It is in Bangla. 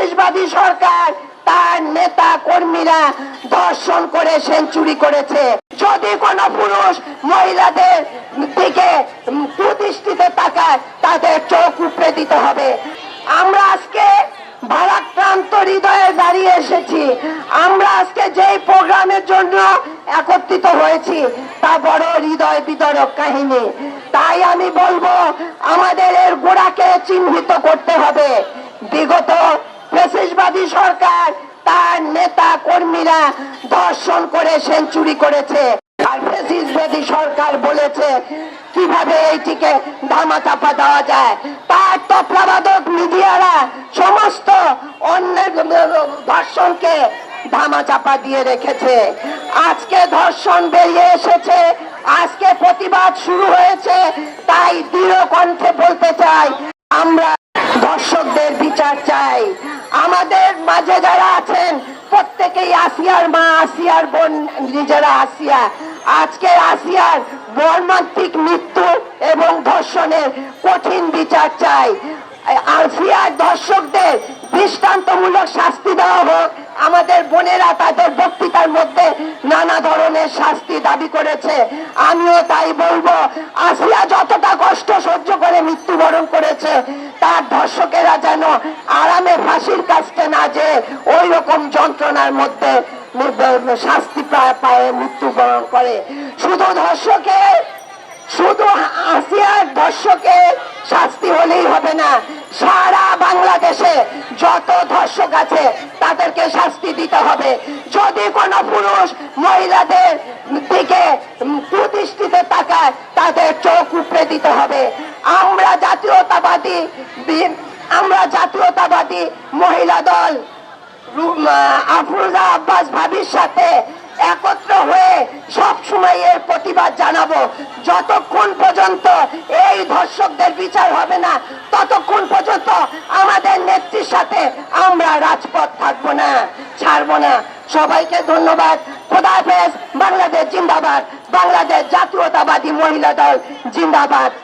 ফেসিসবাদী সরকার, তার নেতা কর্মীরা ধর্ষণ করে সেঞ্চুরি করেছে। যদি কোনো পুরুষ মহিলাদের দিকে কুদৃষ্টিতে তাকায়, তাদের চোখ উপড়ে দিতে হবে। আমরা আজকে ভারাক্রান্ত হৃদয়ে দাঁড়িয়ে এসেছি। আমরা আজকে যেই প্রোগ্রামের জন্য একত্রিত হয়েছি, তা বড় হৃদয় বিতরক কাহিনী। তাই আমি বলব, আমাদের এর গোড়াকে চিহ্নিত করতে হবে। বিগত ফেসিসবাদী সরকার, তার নেতা কর্মীরা ধর্ষণ করে সেঞ্চুরি করেছে। আর ফেসিসবাদী সরকার বলেছে, কীভাবে এইটিকে ধামাচাপা দেওয়া যায়। তার তত্ত্বাবধায়ক মিডিয়ারা সমস্ত অন্যের ধর্ষণকে ধামাচাপা দিয়ে রেখেছে। আজকে ধর্ষণ বেরিয়ে এসেছে, আজকে প্রতিবাদ শুরু হয়েছে, তাই দৃঢ় কণ্ঠে বলতে চাই বিচার চাই। আমাদের মাঝে যারা আছেন, প্রত্যেকেই আসিয়ার মা, আসিয়ার বোন, নিজেরা আসিয়া। আজকে আসিয়ার মর্মান্তিক মৃত্যু এবং ধর্ষণের কঠিন বিচার চাই। আসিয়ার দর্শকদের দৃষ্টান্তমূলক শাস্তি দেওয়া হোক আমাদের বোনেরা তাদের বক্তৃতার মধ্যে নানা ধরনের শাস্তি দাবি করেছে। আমিও তাই বলব, আসিয়া যতটা কষ্ট সহ্য করে মৃত্যুবরণ করেছে, তার ধর্ষকেরা যেন আরামে ফাঁসির কাছতে না যে ওই রকম যন্ত্রণার মধ্যে শাস্তি পায়, পায়ে মৃত্যুবরণ করে। শুধু ধর্ষকের, শুধু আসিয়ার ধর্ষকের বাংলাদেশে যত ধর্ষক আছে তাদেরকে শাস্তি দিতে হবে। যদি কোনো পুরুষ মহিলাদের দিকে কুদৃষ্টিতে তাকায়, তাদের চোখ উপড়ে দিতে হবে। আমরা জাতীয়তাবাদী আমরা জাতীয়তাবাদী মহিলা দল আফরোজা আব্বাস ভাবির সাথে একত্র হয়ে সব সময় এর প্রতিবাদ জানাব। যতক্ষণ পর্যন্ত এই ধর্ষকদের বিচার হবে না, ততক্ষণ পর্যন্ত থাকব না, ছাড়বো না। সবাইকে ধন্যবাদ। খোদা হাফেজ বাংলাদেশ জিন্দাবাদ। বাংলাদেশ জাতীয়তাবাদী মহিলা দল জিন্দাবাদ।